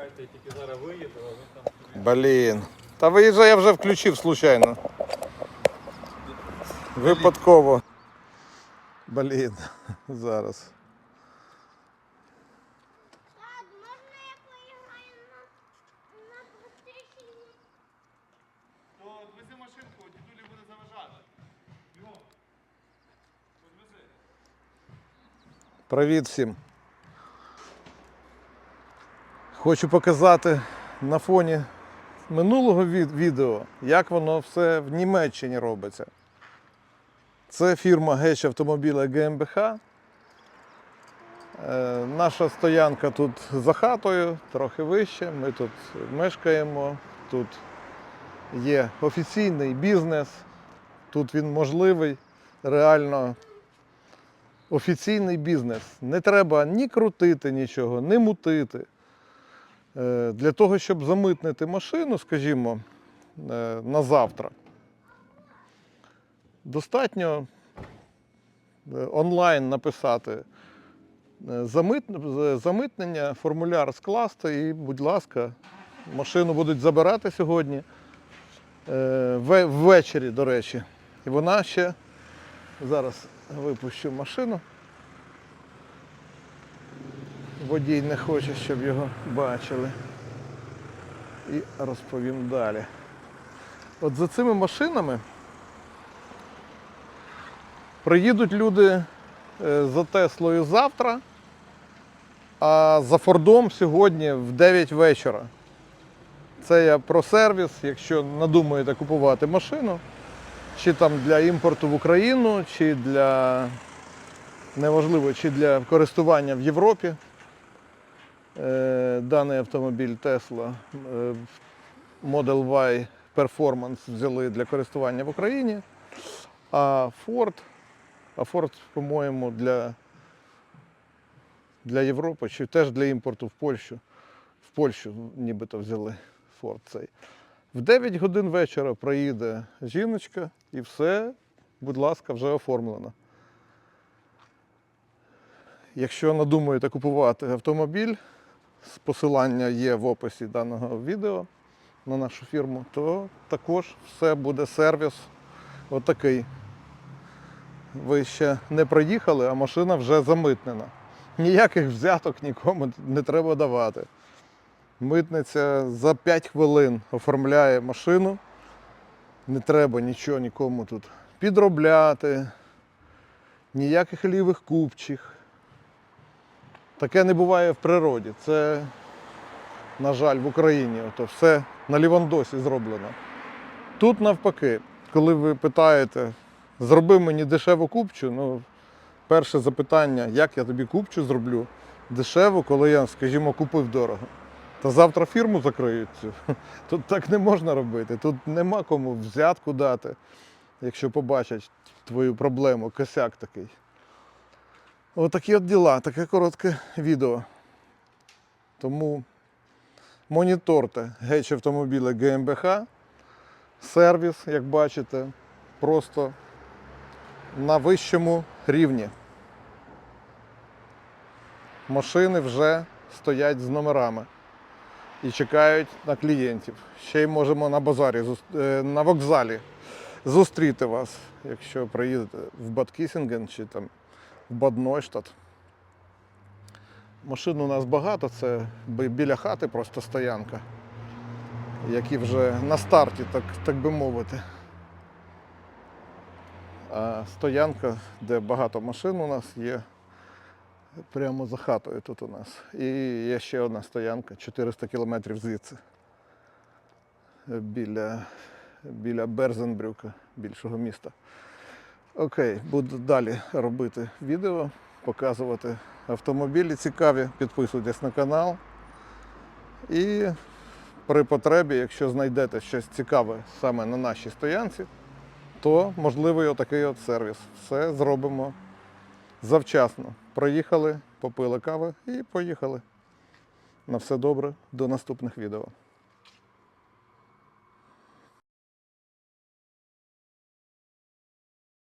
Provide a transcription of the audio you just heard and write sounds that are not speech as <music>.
Чекайте, я тільки зараз виїду, а ви там. Блін. Та виїжджай, я вже включив случайно. Випадково. Блін. <laughs> Зараз. Тат, можна я поіграю на, на PlayStation? То відвези машинку, дідулі буде заважати. Його. Привіт всім. Хочу показати на фоні минулого відео, як воно все в Німеччині робиться. Це фірма Геч автомобіля ГМБХ. Е, наша стоянка тут за хатою, трохи вище. Ми тут мешкаємо. Тут є офіційний бізнес. Тут він можливий. Реально офіційний бізнес. Не треба ні крутити нічого, ні мутити. Е, Для того, щоб замитнити машину, скажімо, е, на завтра, достатньо е, онлайн написати замитнення, формуляр скласти і, будь ласка, машину будуть забирати сьогодні. Ввечері, до речі. І вона ще зараз випущу машину. Водій не хоче, щоб його бачили. І розповім далі. От за цими машинами приїдуть люди е, за Теслою завтра, а за Фордом сьогодні в 9 вечора. Це я про сервіс, якщо надумаєте купувати машину, чи там для імпорту в Україну, чи для неважливо, чи для користування в Європі. Е, Даний автомобіль Tesla е, Model Y Performance взяли для користування в Україні, а Ford, а Ford, по-моєму, для, для Європи чи теж для імпорту в Польщу. В Польщу нібито взяли Ford цей. В 9 годин вечора приїде жіночка і все, будь ласка, вже оформлено. Якщо надумаєте купувати автомобіль, посилання є в описі даного відео на нашу фірму, то також все буде сервіс отакий. Ви ще не приїхали, а машина вже замитнена. Ніяких взяток нікому не треба давати. Митниця за 5 хвилин оформляє машину. Не треба нічого нікому тут підробляти, ніяких лівих купчих. Таке не буває в природі. Це, на жаль, в Україні. Ото все на лівандосі зроблено. Тут навпаки, коли ви питаєте, зроби мені дешеву купчу, ну, перше запитання, як я тобі купчу зроблю дешево, коли я, скажімо, купив дорого. Та завтра фірму закриють. <laughs> Тут так не можна робити. Тут нема кому взятку дати, якщо побачать твою проблему, косяк такий. Отакі от діла, таке коротке відео. Тому моніторте геч автомобіля ГМБХ. Сервіс, як бачите, просто на вищому рівні. Машини вже стоять з номерами і чекають на клієнтів. Ще й можемо на базарі, е, на вокзалі зустріти вас, якщо приїдете в Бадкісінген чи там в Баднойштадт. Машин у нас багато, це біля хати просто стоянка, які вже на старті, так, так би мовити. А стоянка, де багато машин у нас є, прямо за хатою тут у нас. І є ще одна стоянка 400 кілометрів звідси. Біля, біля Берзенбрюка, більшого міста. Окей, буду далі робити відео, показувати автомобілі цікаві. Підписуйтесь на канал. І при потребі, якщо знайдете щось цікаве саме на нашій стоянці, то можливий отакий от сервіс. Все зробимо завчасно. Проїхали, попили кави і поїхали. На все добре, до наступних відео.